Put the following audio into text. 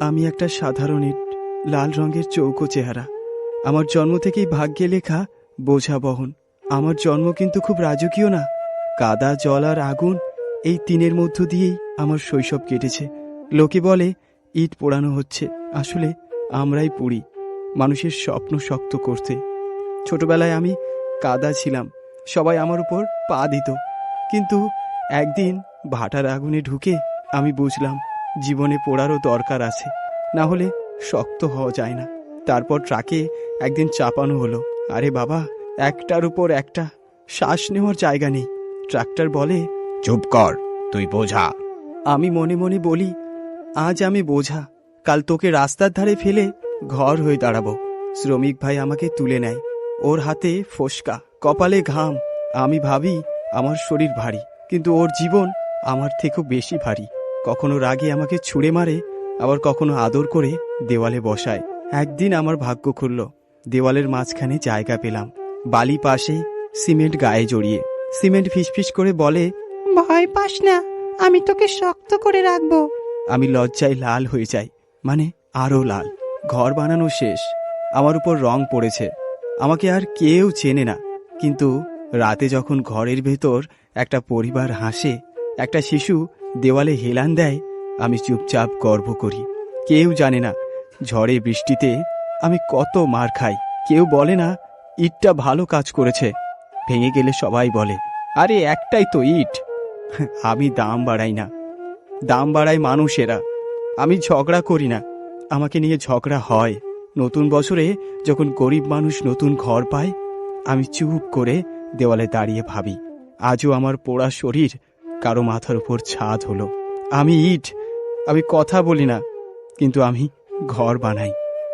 আমি একটা সাধারণ ইট লাল রঙের চৌকো চেহারা। আমার জন্ম থেকেই ভাগ্যে লেখা বোঝা বহন। আমার জন্ম কিন্তু খুব রাজকীয় না। কাদা, জল আর আগুন এই তিনের মধ্য দিয়েই আমার শৈশব কেটেছে। লোকে বলে, ইট পোড়ানো হচ্ছে। আসলে আমরাই পুড়ি, মানুষের স্বপ্ন শক্ত করতে। ছোটবেলায় আমি কাদা ছিলাম, সবাই আমার উপর পা দিত। কিন্তু একদিন ভাটার আগুনে ঢুকে আমি বুঝলাম জীবনে পড়ারও দরকার আছে। না হলে শক্ত হওয়া যায় না। তারপর ট্রাকে একদিন চাপানো হলো। আরে বাবা একটার উপর একটা শ্বাস নেওয়ার জায়গা নেই। ট্রাক্টর বলে চুপ কর তুই বোঝা। আমি মনে মনে বলি আজ আমি বোঝা। কাল তোকে রাস্তার ধারে ফেলে ঘর হয়ে দাঁড়াবো। শ্রমিক ভাই আমাকে তুলে নেয়। ওর হাতে ফোসকা কপালে ঘাম। আমি ভাবি আমার শরীর ভারী কিন্তু ওর জীবন আমার থেকেও বেশি ভারী। কখনো রাগে আমাকে ছুঁড়ে মারে আবার কখনো আদর করে দেওয়ালে বসায়। একদিন আমার ভাগ্য খুলল দেওয়ালের মাঝখানে জায়গা পেলাম বালি পাশে সিমেন্ট গায়ে জড়িয়ে। সিমেন্ট ফিসফিস করে বলে ভয় পাস না আমি তোকে শক্ত করে রাখব। আমি লজ্জায় লাল হয়ে যাই মানে আরও লাল। ঘর বানানো শেষ আমার উপর রং পড়েছে আমাকে আর কেউ চেনে না। কিন্তু রাতে যখন ঘরের ভেতর একটা পরিবার হাসে একটা শিশু দেওয়ালে হেলান দেয়, আমি চুপচাপ গর্ব করি। কেউ জানে না, ঝড়ে বৃষ্টিতে আমি কত মার খাই। কেউ বলে না, ইটটা ভালো কাজ করেছে। ভেঙে গেলে সবাই বলে, আরে, একটাই তো ইট। আমি দাম বাড়াই না। দাম বাড়ায় মানুষেরা। আমি ঝগড়া করি না। আমাকে নিয়ে ঝগড়া হয়। নতুন বছরে যখন গরিব মানুষ নতুন ঘর পায়, আমি চুপ করে দেওয়ালে দাঁড়িয়ে ভাবি, আজও আমার পোড়া শরীর কারও মাথার উপর ছাদ হলো। আমি ইট, আমি কথা বলি না, কিন্তু আমি ঘর বানাই।